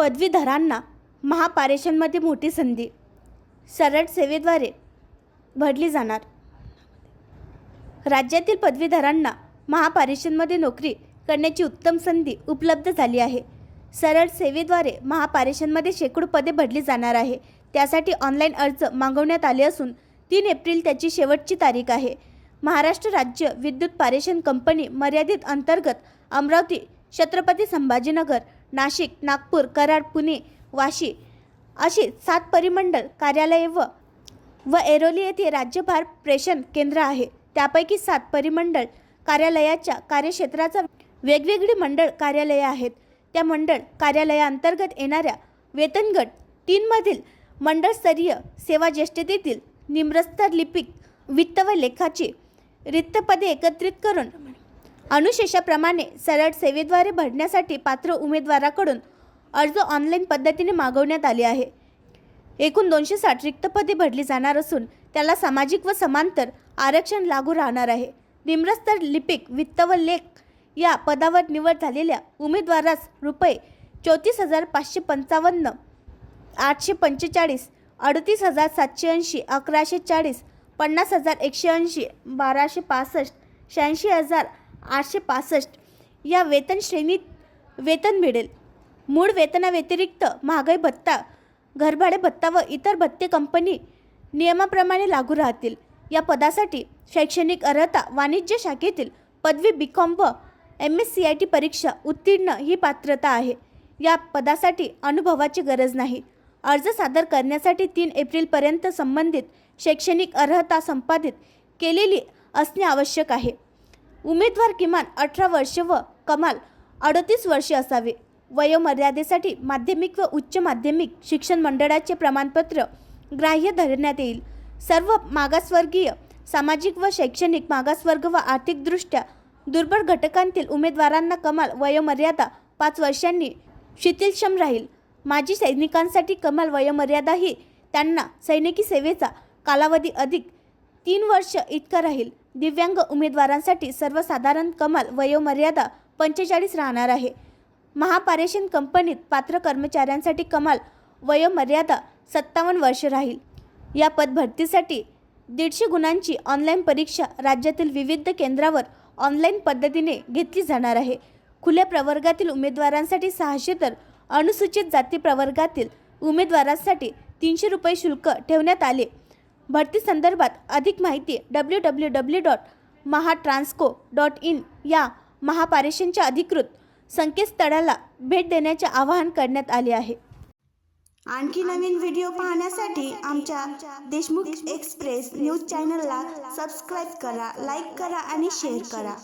पदवीधरांना महापारेषणमध्ये मोठी संधी. सरळ सेवेद्वारे भरली जाणार. राज्यातील पदवीधरांना महापारेषणमध्ये नोकरी करण्याची उत्तम संधी उपलब्ध झाली आहे. सरळ सेवेद्वारे महापारेषणमध्ये शेकडो पदे भरली जाणार आहे. त्यासाठी ऑनलाईन अर्ज मागवण्यात आले असून तीन एप्रिल त्याची शेवटची तारीख आहे. महाराष्ट्र राज्य विद्युत पारेषण कंपनी मर्यादित अंतर्गत अमरावती छत्रपती संभाजीनगर नाशिक नागपूर कराड पुणे वाशी अशी सात परिमंडळ कार्यालये व व एरोली येथे राज्यभार प्रेषण केंद्र आहे. त्यापैकी सात परिमंडळ कार्यालयाच्या कार्यक्षेत्राचा वेगवेगळी मंडळ कार्यालये आहेत. त्या मंडळ कार्यालयाअंतर्गत येणाऱ्या वेतनगट तीनमधील मंडळस्तरीय सेवा ज्येष्ठतेतील निम्रस्तर लिपिक वित्त व लेखाची रिक्त पदे एकत्रित करून अनुशेषाप्रमाणे सरळ सेवेद्वारे भरण्यासाठी पात्र उमेदवाराकडून अर्ज ऑनलाईन पद्धतीने मागवण्यात आले आहे. एकूण दोनशे साठ रिक्त पदे भरली जाणार असून त्याला सामाजिक व समांतर आरक्षण लागू राहणार आहे. निम्रस्तर लिपिक वित्त व लेख या पदावर निवड झालेल्या उमेदवारास रुपये चौतीस हजार पाचशे पंचावन्न आठशे पंचेचाळीस अडतीस हजार सातशे ऐंशी अकराशे चाळीस पन्नास हजार एकशे ऐंशी बाराशे पासष्ट शहाऐंशी हजार आठशे पासष्ट. या वेतन श्रेणीत वेतन मिळेल. मूळ वेतनाव्यतिरिक्त महागाई भत्ता घरभाडे भत्ता व इतर भत्ते कंपनी नियमाप्रमाणे लागू राहतील. या पदासाठी शैक्षणिक अर्हता वाणिज्य शाखेतील पदवी बी कॉम व M S C I T परीक्षा उत्तीर्ण ही पात्रता आहे. या पदासाठी अनुभवाची गरज नाही. अर्ज सादर करण्यासाठी तीन एप्रिलपर्यंत संबंधित शैक्षणिक अर्हता संपादित केलेली असणे आवश्यक आहे. उमेदवार किमान अठरा वर्ष व कमाल अडतीस वर्षे असावे. वयोमर्यादेसाठी माध्यमिक व उच्च माध्यमिक शिक्षण मंडळाचे प्रमाणपत्र ग्राह्य धरण्यात येईल. सर्व मागासवर्गीय सामाजिक व शैक्षणिक मागासवर्ग व आर्थिकदृष्ट्या दुर्बल घटकांतील उमेदवारांना कमाल वयोमर्यादा पाच वर्षांनी शिथिलक्षम राहील. माजी सैनिकांसाठी कमाल वयोमर्यादा ही त्यांना सैनिकी सेवेचा कालावधी अधिक तीन वर्ष इतकं राहील. दिव्यांग उमेदवारांसाठी सर्वसाधारण कमाल वयोमर्यादा पंचेचाळीस राहणार आहे. महापारेषण कंपनीत पात्र कर्मचाऱ्यांसाठी कमाल वयोमर्यादा सत्तावन्न वर्ष राहील. या पदभरतीसाठी दीडशे गुणांची ऑनलाईन परीक्षा राज्यातील विविध केंद्रावर ऑनलाईन पद्धतीने घेतली जाणार आहे. खुल्या प्रवर्गातील उमेदवारांसाठी सहाशे तर अनुसूचित जाती प्रवर्गातील उमेदवारांसाठी तीनशे रुपये शुल्क ठेवण्यात आले. भरती संदर्भात अधिक माहिती W W W dot Mahatransco dot in या महापारेषणच्या अधिकृत संकेतस्थळाला भेट देण्याचे आवाहन करण्यात आले आहे. आणखी नवीन व्हिडिओ पाहण्यासाठी आमच्या देशमुख एक्सप्रेस न्यूज चॅनलला सबस्क्राईब करा लाईक करा आणि शेअर करा.